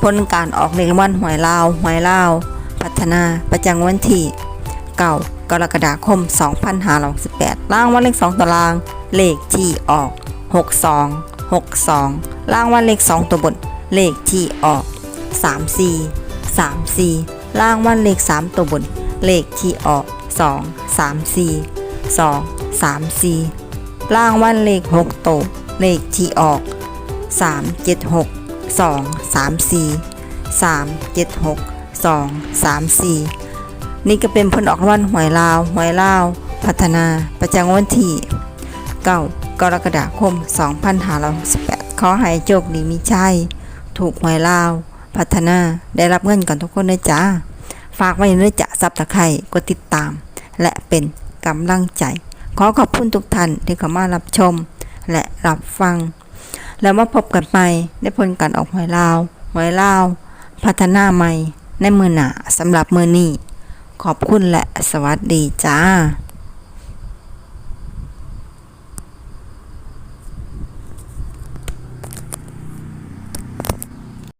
ผลการออกเลขรางวัลหวยลาวหวยลาว พัฒนาประจำวันที่เก่ากรกฎาคม 2568ล่างวันเลข2ตาราง เลขที่ออก 62 62ล่างวันเลข 2 ตัวบน เลขที่ออก 34 34ล่างวันเลข 3 ตัวบน เลขที่ออก 2 34 2 34ล่างวันเลข 6 ตัว เลขที่ออก 3 7 6 2 3 4 3 7 6 2 3 4 นี่ก็เป็นผลออกรางวัลหวยลาวหวยลาว พัฒนาประจำวันที่9กรกฎาคม 2568ขอให้โชคดีมีชัยถูกหวยลาว พัฒนาได้รับเงินก่อนทุกคนนะจ้า ฝากไว้เนื้อจะซับตะไคร่กดติดตาม และเป็นกำลังใจ ขอขอบคุณทุกท่านที่เข้ามารับชม และรับฟัง แล้วมาพบกันใหม่ในผลการออกหวยลาวหวยลาว พัฒนาใหม่ ในมือหนาสำหรับมือนี้ขอบคุณและสวัสดีจ้า